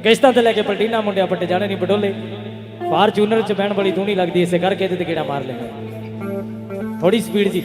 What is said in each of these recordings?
ਕਿਸ਼ਤਾਂ ਤੇ ਲੈ ਕੇ ਪਲਟੀਨਾ ਮੁੰਡਿਆ ਪੱਟੇ ਜਾਣੇ ਨਹੀਂ ਬਡੋਲੇ ਫਾਰਚੂਨਰ ਚ ਬਹਿਣ ਬੜੀ ਦੂਣੀ ਲੱਗਦੀ ਇਸੇ ਕਰਕੇ ਇਹਦੇ ਤੇ ਕਿਹੜਾ ਮਾਰ ਲੈਣਾ ਥੋੜੀ ਸਪੀਡ ਜੀ।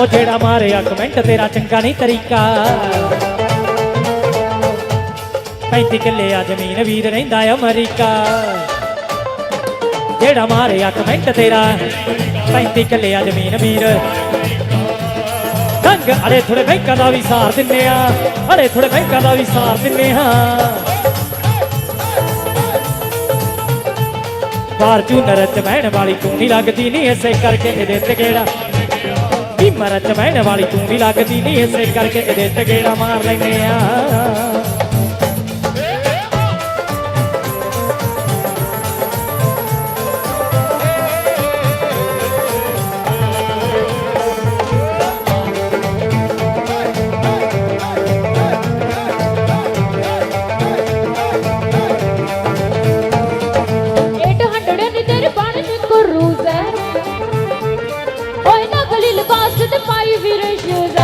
ਉਹ ਜਿਹੜਾ ਮਾਰਿਆ ਕਮੈਂਟ ਤੇਰਾ ਚੰਗਾ ਨਹੀਂ ਤਰੀਕਾ। 35 ਕਿੱਲੇ ਆ ਜ਼ਮੀਨ, ਵੀਰ ਰਹਿੰਦਾ ਅਮਰੀਕਾ। ਜਿਹੜਾ ਮਾਰਿਆ ਕਮੈਂਟ ਤੇਰਾ। 35 ਕਿੱਲੇ ਆ ਜ਼ਮੀਨ ਵੀਰ ਦੰਗ ਅਰੇ ਥੋੜੇ ਬੈਂਕਾਂ ਦਾ ਵੀ ਸਾਰ ਦਿੰਨੇ ਆ। ਅਰੇ ਥੋੜੇ ਬੈਂਕਾਂ ਦਾ ਵੀ ਸਾਰ ਦਿੰਨੇ ਆ। ਫਾਰਚੂਨਰ ਚ ਬਹਿਣ ਵਾਲੀ ਤੂੰ ਨਹੀਂ ਲੱਗਦੀ ਨਹੀਂ ਐਸੇ ਕਰਕੇ ਇਹਦੇ ਤੇ ਕਿਹੜਾ ਵੀ ਮਰਚ ਬਹਿਣ ਵਾਲੀ ਤੂੰ ਨਹੀਂ ਲੱਗਦੀ ਨਹੀਂ ਇਸੇ ਕਰਕੇ ਇਹਦੇ ਤੇ ਗੇੜਾ ਮਾਰ ਲੈਨੇ ਆ। bastıp ay virajı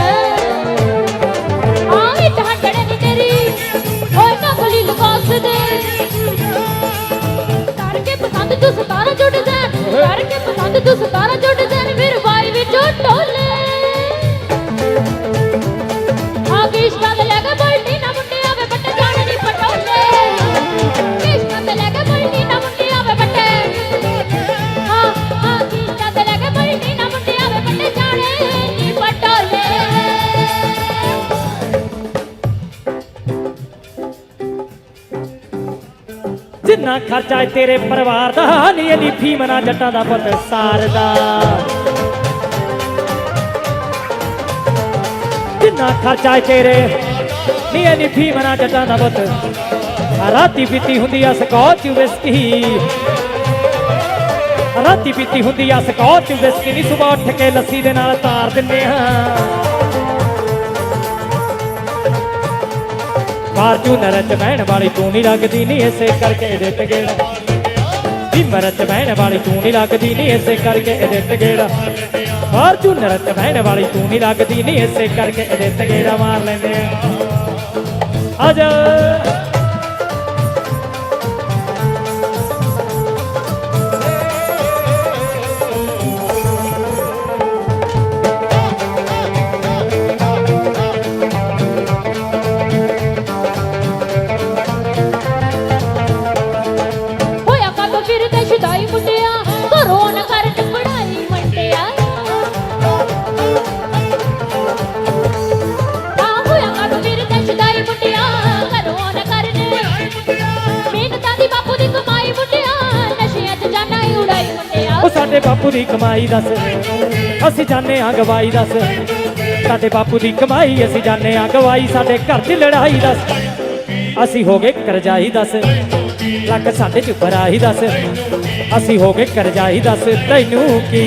ਜਿੰਨਾ ਖਰਚਾ ਏ ਤੇਰੇ ਪਰਿਵਾਰ ਦਾ? ਨਹੀਂ ਇਹਦੀ ਫੀਮ ਨਾ ਜੱਟਾਂ ਦਾ ਪੁੱਤ ਸਾਰਦਾ ਜਿੰਨਾ ਖਰਚਾ ਏ ਤੇਰੇ? ਨਹੀਂ ਇਹਦੀ ਫੀਮ ਨਾ ਜੱਟਾਂ ਦਾ ਪੁੱਤ। ਰਾਤੀ ਪੀਤੀ ਹੁੰਦੀ ਆ ਸਕੌਚ ਵਿਸਕੀ। ਰਾਤੀ ਪੀਤੀ ਹੁੰਦੀ ਆ ਸਕੌਚ ਵਿਸਕੀ। ਨਹੀਂ ਸਵੇਰ ਉੱਠ ਕੇ ਲੱਸੀ ਦੇ ਨਾਲ ਤਾਰ ਦਿੰਦੇ ਹਾਂ। ਫਾਰਚੂਨਰ ਚ ਬਹਿਣ ਵਾਲੀ ਤੂੰ ਨਹੀਂ ਲੱਗਦੀ ਨਹੀਂ ਇਸੇ ਕਰਕੇ ਇਹਦੇ ਤੇ ਗੇੜਾ। ਵੀ ਮਰਚ ਬਹਿਣ ਵਾਲੀ ਤੂੰ ਨਹੀਂ ਲੱਗਦੀ ਨਹੀਂ ਇਸੇ ਕਰਕੇ ਇਹਦੇ ਗੇੜਾ। ਫਾਰਚੂਨਰ ਚ ਬਹਿਣ ਵਾਲੀ ਤੂੰ ਨਹੀਂ ਲੱਗਦੀ ਨਹੀਂ ਇਸੇ ਕਰਕੇ ਇਹਦੇ ਗੇੜਾ ਮਾਰ ਲੈਂਦੇ ਆ। ਆ ਜਾ। ਉਹ ਸਾਡੇ ਬਾਪੂ ਦੀ ਕਮਾਈ ਦੱਸ। ਅਸੀਂ ਜਾਣੇ ਆ ਗਵਾਈ ਦੱਸ। ਸਾਡੇ ਬਾਪੂ ਦੀ ਕਮਾਈ ਅਸੀਂ ਜਾਣੇ ਆ ਗਵਾਈ ਸਾਡੇ ਘਰ 'ਚ ਲੜਾਈ ਦੱਸ। ਅਸੀਂ ਹੋ ਗਏ ਕਰਜਾਈ ਦੱਸ। ਲੱਕ ਸਾਡੇ 'ਚ ਬਰਾਈ ਦੱਸ। ਅਸੀਂ ਹੋ ਗਏ ਕਰਜਾਈ ਦੱਸ। ਤੈਨੂੰ ਕੀ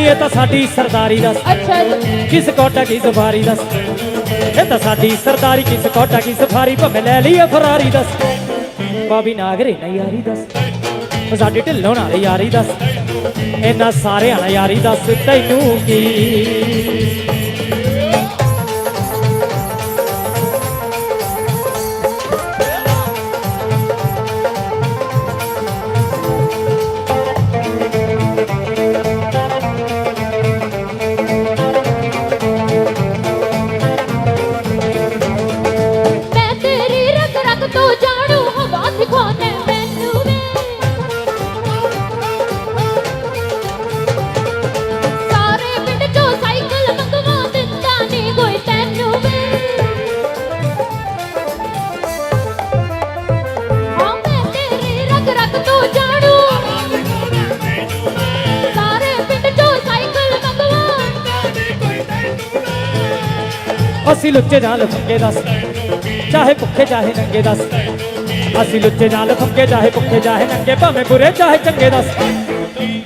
ਨੀ ਇਹ ਤਾਂ ਸਾਡੀ ਸਰਦਾਰੀ ਦੱਸ ਅੱਛਾ ਕਿਸ ਕੋਟਾ ਕੀ ਸਫਾਰੀ ਦੱਸ ਇਹ ਤਾਂ ਸਾਡੀ ਸਰਦਾਰੀ ਕਿਸ ਕੋਟਾ ਕੀ ਸਫਾਰੀ ਭਵੇਂ ਲੈ ਲਈਏ ਫਰਾਰੀ ਦੱਸ ਬਾਬੀ ਨਾਗਰੇ ਨਾ ਯਾਰੀ ਦੱਸ ਸਾਡੀ ਢਿੱਲੋਂ ਨਾਲ ਯਾਰੀ ਦੱਸ ਇਹਨਾਂ ਸਾਰਿਆਂ ਨਾਲ ਯਾਰੀ ਦੱਸ ਤੈਨੂੰ ਕੀ ਅਸੀਂ ਲੁੱਚੇ ਨਾਲ ਫੱਕੇ ਦੱਸ, ਚਾਹੇ ਭੁੱਖੇ ਚਾਹੇ ਨੰਗੇ ਦੱਸ। ਅਸੀਂ ਲੁੱਚੇ ਨਾਲ ਫੱਕੇ ਚਾਹੇ ਭੁੱਖੇ ਚਾਹੇ ਨੰਗੇ, ਭਾਵੇਂ ਬੁਰੇ ਚਾਹੇ ਚੰਗੇ ਦੱਸ।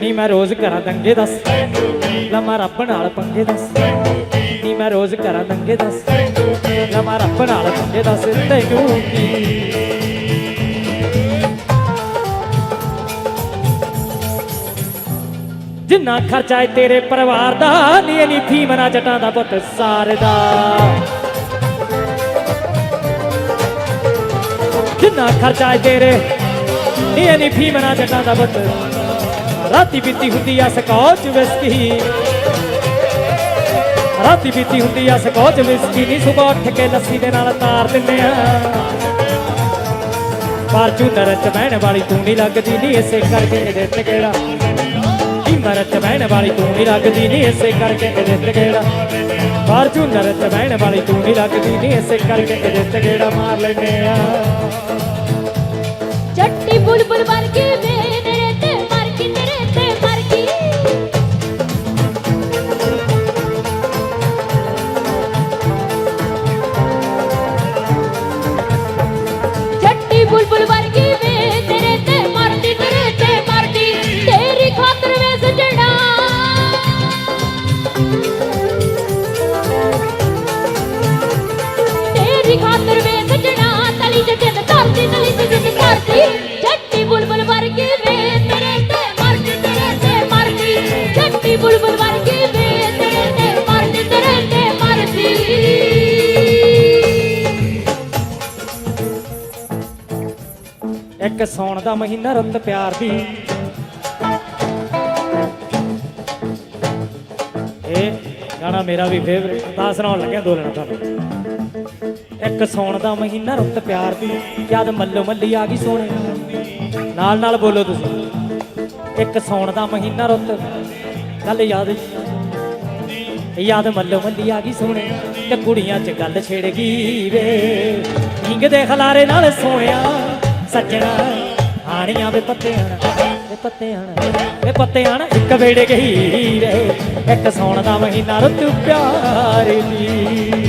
ਨੀ ਮੈਂ ਰੋਜ਼ ਕਰਾਂ ਦੰਗੇ ਦੱਸ, ਲਮਾ ਰੱਬ ਨਾਲ ਪੰਗੇ ਦੱਸ। ਨੀ ਮੈਂ ਰੋਜ਼ ਕਰਾਂ ਦੰਗੇ ਦੱਸ, ਲਮਾ ਰੱਬ ਨਾਲ ਪੰਗੇ ਦੱਸ, ਤੈਨੂੰ ਕੀ ਜਿੰਨਾ ਖਰਚਾ ਏ ਤੇਰੇ ਪਰਿਵਾਰ ਦਾ, ਨੀ ਨੀ ਫੀ ਮਨਾ ਜਟਾਂ ਦਾ ਪੁੱਤ ਸਾਰਦਾ ਜਿੰਨਾ ਖਰਚਾ ਏ ਤੇਰੇ, ਨੀ ਨੀ ਫੀ ਮਨਾ ਜਟਾਂ ਦਾ ਪੁੱਤ। ਰਾਤੀ ਬੀਤੀ ਹੁੰਦੀ ਆ ਸਕੌਚ ਵਿਸਕੀ ਰਾਤੀ ਬੀਤੀ ਹੁੰਦੀ ਆ ਸਕੌਚ ਵਿਸਕੀ ਨੀ ਸੁਬਾਹ ਉੱਠ ਕੇ ਲੱਸੀ ਦੇ ਨਾਲ ਤਾਰ ਦਿੰਨੇ ਆ। ਫਾਰਚੂਨਰ ਚ ਬਹਿਣ ਵਾਲੀ ਤੂੰ ਨਹੀਂ ਲੱਗਦੀ, ਨੀ ਇਸੇ ਕਰਕੇ ਇਹਦੇ ਤੇ ਕਿਹੜਾ। ਕੀ ਮਰਤ ਬਹਿਣ ਵਾਲੀ ਤੂੰ ਨਹੀਂ ਲੱਗਦੀ ਨੀ, ਇਸੇ ਕਰਕੇ ਇਹਦੇ ਗੇੜਾ ਕਿਹੜਾ ਫਾਰਚੂਨਰ ਚ ਬਹਿਣ ਵਾਲੀ ਤੂੰ ਨਹੀਂ ਲੱਗਦੀ ਨੀ, ਇਸੇ ਕਰਕੇ ਇਹਦੇ ਗੇੜਾ ਮਾਰ ਲੈਨੇ ਆ। ਜੱਟੀ ਬੁਲਬੁਲ ਵਰਗੀ ਇੱਕ ਸੌਣ ਦਾ ਮਹੀਨਾ ਰੁੱਤ ਪਿਆਰ ਦੀ। ਇਹ ਗਾਣਾ ਮੇਰਾ ਵੀ ਫੇਵਰੇਟ ਤਾਂ ਸੁਣਾਉਣ ਲੱਗਿਆ ਦੋ ਲੈਣਾ ਤੁਹਾਨੂੰ ਇੱਕ ਸੌਣ ਦਾ ਮਹੀਨਾ ਰੁੱਤ ਪਿਆਰ ਦੀ ਯਾਦ ਮੱਲੋ ਮੱਲੀ ਆ ਗਈ ਸੋਹਣੇ। ਨਾਲ ਨਾਲ ਬੋਲੋ ਤੁਸੀਂ। ਇੱਕ ਸੌਣ ਦਾ ਮਹੀਨਾ ਰੁੱਤ, ਗੱਲ ਯਾਦ ਯਾਦ ਮੱਲੋ ਮੱਲੀ ਆ ਗਈ ਸੋਹਣੇ, ਤੇ ਕੁੜੀਆਂ 'ਚ ਗੱਲ ਛੇੜ ਗਈ ਵੇ। ਹਿੰਗ ਦੇ ਖਲਾਰੇ ਨਾਲ ਸੋਹਣਿਆ ਸੱਜਣਾ। ਆਣੀਆਂ ਵੇ ਪੱਤਿਆਂ ਵੇ ਪੱਤਿਆਂ ਵੇ ਪੱਤਿਆਂ ਇੱਕ ਵੇੜੇ ਗਈ ਵੇ ਇੱਕ ਸੌਣ ਦਾ ਮਹੀਨਾ ਰੁੱਤ ਪਿਆਰ ਦੀ।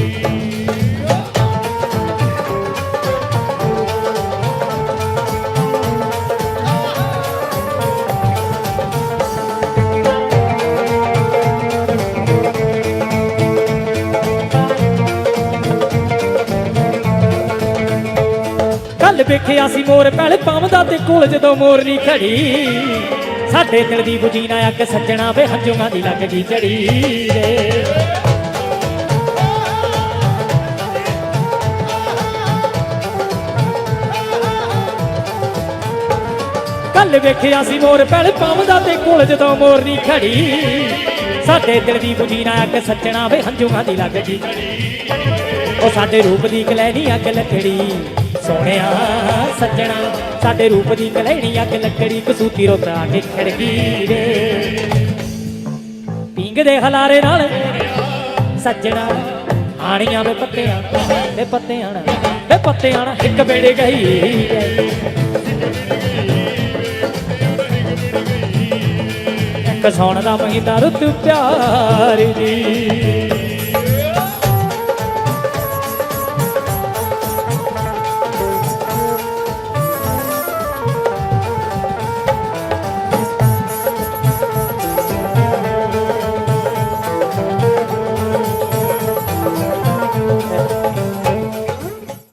ਵੇਖਿਆ ਸੀ ਮੋਰ ਪਹਿਲੇ ਪਾਵਦਾ ਤੇ ਕੋਲ ਜਦੋਂ ਮੋਰਨੀ ਖੜੀ। ਸਾਡੇ ਦਿਲ ਦੀ ਬੁਝੀ ਨਾ ਅੱਗ ਸੱਜਣਾ ਵੇ, ਹੰਝੂਆਂ ਦੀ ਲੱਗ ਗਈ ਝੜੀ ਰੇ ਕੱਲ ਵੇਖਿਆ ਸੀ ਮੋਰ ਪਹਿਲੇ ਪਾਵਦਾ ਤੇ ਕੋਲ ਜਦੋਂ ਮੋਰਨੀ ਖੜੀ। ਸਾਡੇ ਦਿਲ ਦੀ ਬੁਝੀ ਨਾ ਅੱਗ ਸੱਜਣਾ ਵੇ, ਹੰਝੂਆਂ ਦੀ ਲੱਗ ਗਈ ਉਹ ਸਾਡੇ ਰੂਪ ਦੀ ਕਲੈਣੀ ਅੱਗ ਲੱਕੜੀ। ਸੋਹਣਿਆ ਸੱਜਣਾ, ਸਾਡੇ ਰੂਪ ਦੀ ਕਲੈਣੀ ਅੱਗ ਲੱਕੜੀ ਕਸੂਤੀ ਰੋਤਾ ਕੇ ਖੜ ਗਈ ਪਿੰਗ ਦੇ ਹਲਾਰੇ ਨਾਲ ਸੱਜਣਾ, ਆਣੀਆਂ ਵੇ ਪੱਤਿਆਂ ਵੇ ਪੱਤਿਆਂ ਵੇ ਪੱਤਿਆਂ ਇੱਕ ਬੇੜੇ ਗਈ ਵੇ। ਇੱਕ ਸੌਣ ਦਾ ਮਹੀਨਾ ਰੁੱਤ ਪਿਆਰ ਦੀ